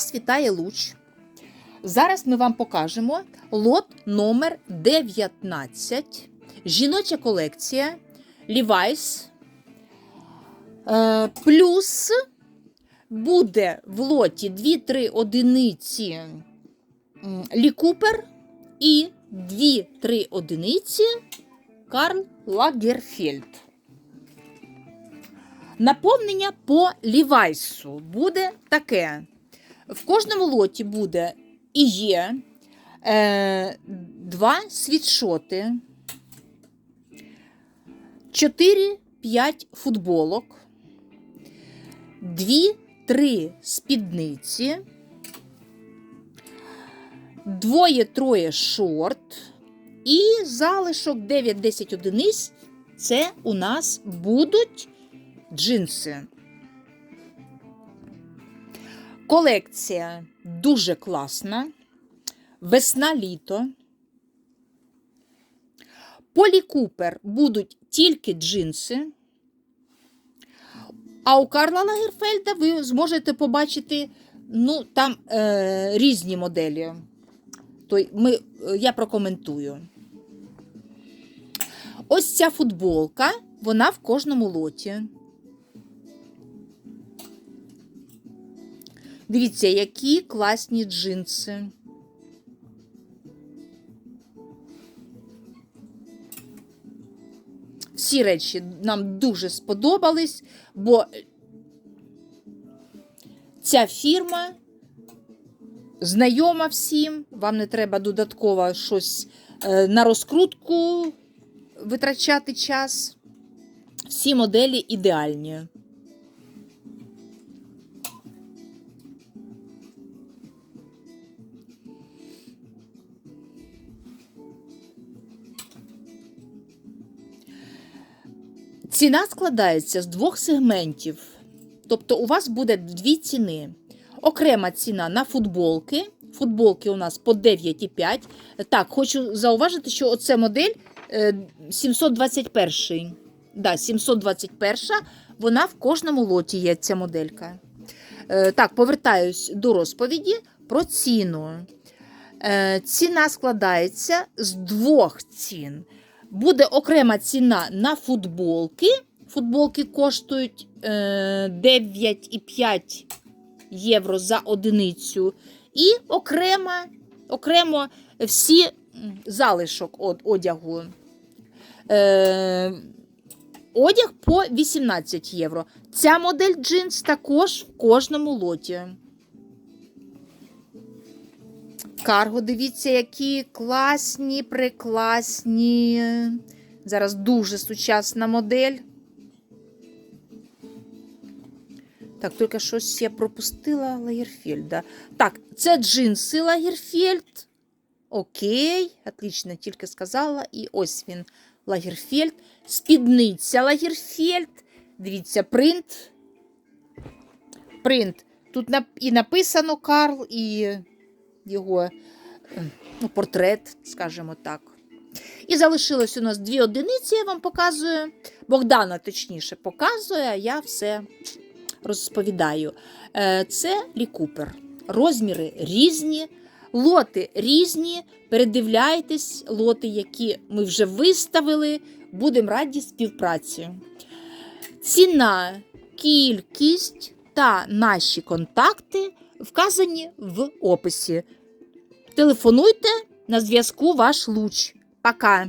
Вас вітає луч. Зараз ми вам покажемо лот номер 19. Жіноча колекція Levi's. Е, Плюс буде в лоті 2-3 одиниці м, Лі Купер і 2-3 одиниці Карл Лагерфельд. Наповнення по Лівайсу буде таке. В кожному лоті буде і є е, два світшоти, 4-5 футболок, 2-3 спідниці, двоє-троє шорт і залишок 9-10 одиниць. Це у нас будуть джинси. Колекція дуже класна. Весна-літо. Полі Купер будуть тільки джинси. А у Карла Лагерфельда ви зможете побачити ну, там е, різні моделі. То ми, я прокоментую. Ось ця футболка, вона в кожному лоті. Дивіться, які класні джинси. Всі речі нам дуже сподобались, бо ця фірма знайома всім, вам не треба додатково щось е, на розкрутку витрачати час. Всі моделі ідеальні. Ціна складається з двох сегментів. Тобто у вас буде дві ціни. Окрема ціна на футболки. Футболки у нас по 9,5. Так, хочу зауважити, що оце модель е, 721. Да, 721. Вона в кожному лоті є ця моделька. Е, Так, повертаюсь до розповіді про ціну. Е, Ціна складається з двох цін. Буде окрема ціна на футболки. Футболки коштують е, 9,5 євро за одиницю. І окремо, окремо всі залишок од- одягу. Е, одяг по 18 євро. Ця модель джинс також в кожному лоті. Карго, дивіться, які класні, прекласні. Зараз дуже сучасна модель. Так, тільки щось я пропустила Лагерфельда. Так, це джинси Лагерфельд. Окей, отлично, тільки сказала. І ось він, Лагерфельд. Спідниця Лагерфельд. Дивіться, принт. Принт. Тут і написано Карл, і його е, ну, портрет, скажімо так. І залишилось у нас дві одиниці, я вам показую. Богдана, точніше, показує, а я все розповідаю. Е, Це Лі Купер. Розміри різні, лоти різні. Передивляйтесь, лоти, які ми вже виставили. Будемо раді співпраці. Ціна, кількість та наші контакти вказані в описі. Телефонуйте на зв'язку ваш луч. Пока!